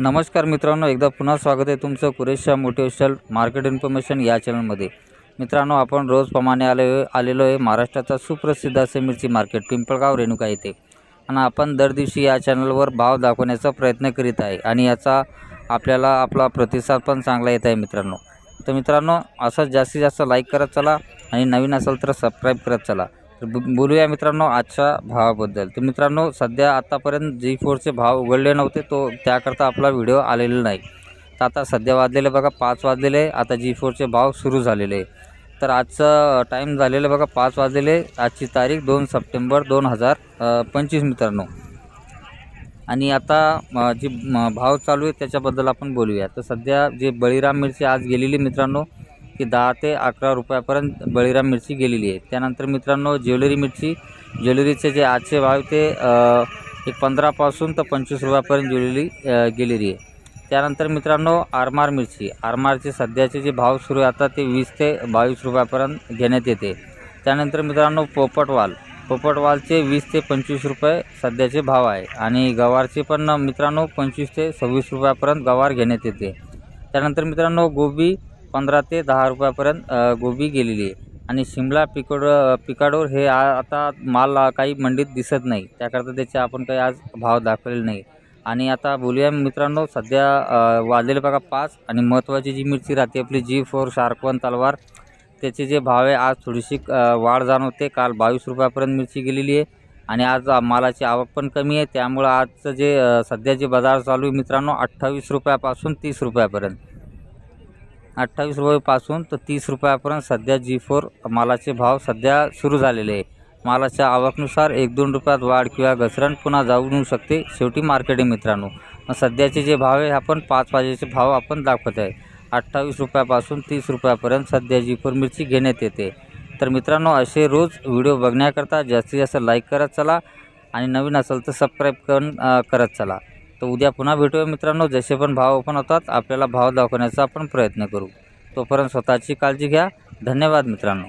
नमस्कार मित्रांनो एकदा पुन्हा स्वागत आहे तुमचं कुरेशा मोटिवेशनल मार्केट इन्फॉर्मेशन या चॅनलमध्ये मित्रांनो आपण रोजप्रमाणे आले आलेलो आहे महाराष्ट्राचा सुप्रसिद्ध असे मिरची मार्केट पिंपळगाव रेणुका येथे. आणि आपण दर दिवशी या चॅनलवर भाव दाखवण्याचा प्रयत्न करीत आहे आणि याचा आपल्याला आपला प्रतिसाद पण चांगला येत आहे मित्रांनो. तर मित्रांनो असंच जास्तीत जास्त लाईक करत चला आणि नवीन असेल तर सबस्क्राईब करत चला. बोलूया मित्रांनो आजच्या भावाबद्दल. तर मित्रांनो सध्या आत्तापर्यंत जी फोरचे भाव उघडले नव्हते तो त्याकरता आपला व्हिडिओ आलेला नाही. तर आता सध्या वाजलेले बघा पाच वाजलेले आता जी फोरचे भाव सुरू झालेले. आहे तर आजचं टाईम झालेलं बघा पाच वाजलेले आजची तारीख दोन सप्टेंबर दोन हजार पंचवीस मित्रांनो. आणि आता जी भाव चालू आहे त्याच्याबद्दल आपण बोलूया. तर सध्या जे बळीराम मिरची आज गेलेली मित्रांनो की दहा ते अकरा रुपयापर्यंत बळीराम मिरची गेलेली आहे. त्यानंतर मित्रांनो ज्वेलरी मिरची. ज्वेलरीचे जे आजचे भाव ते एक पंधरापासून तर पंचवीस रुपयापर्यंत ज्वेलरी गेलेली आहे. त्यानंतर मित्रांनो आरमार मिरची. आरमारचे सध्याचे जे भाव सुरू आहे आता ते वीस ते बावीस रुपयापर्यंत घेण्यात येते. त्यानंतर मित्रांनो पोपटवाल. पोपटवालचे वीस ते पंचवीस रुपये सध्याचे भाव आहे. आणि गवारचे पण मित्रांनो पंचवीस ते सव्वीस रुपयापर्यंत गवार घेण्यात येते. त्यानंतर मित्रांनो गोबी. पंधरा ते दहा रुपयापर्यंत गोबी गेलेली आहे. आणि शिमला पिकोड पिकाडोर हे आ आता माल काही मंडीत दिसत नाही. त्याकरता त्याचे आपण काही आज भाव दाखवलेले नाही. आणि आता बोलूया मित्रांनो सध्या वाजलेले बघा पाच आणि महत्त्वाची जी मिरची राहते आपली जी फोर शार्कवन तलवार त्याचे जे भाव आहे आज थोडीशी वाढ जाणवते. काल बावीस रुपयापर्यंत मिरची गेलेली आहे. आणि आज मालाची आवक पण कमी आहे. त्यामुळं आजचं जे सध्या जे बाजार चालू आहे मित्रांनो अठ्ठावीस रुपयापासून तीस रुपयापर्यंत. अठ्ठावीस रुपयापासून तर तीस रुपयापर्यंत सध्या जी फोर मालाचे भाव सध्या सुरू झालेले आहे. मालाच्या आवकनुसार एक दोन रुपयात वाढ किंवा घसरण पुन्हा जाऊ शकते शेवटी मार्केट आहे मित्रांनो. सध्याचे जे भाव आहे आपण पाच वाजेचे भाव आपण दाखवत आहे. अठ्ठावीस रुपयापासून तीस रुपयापर्यंत सध्या जी फोर मिरची घेण्यात येते. तर मित्रांनो असे रोज व्हिडिओ बघण्याकरता जास्तीत जास्त लाईक करत चला आणि नवीन असेल तर सबस्क्राईब करून करत चला. तर उद्या पुन्हा भेटूया मित्रांनो. जसे पण भाव ओपन होतात आपल्याला भाव दाखवण्याचा आपण प्रयत्न करू. तोपर्यंत स्वतःची काळजी घ्या. धन्यवाद मित्रांनो.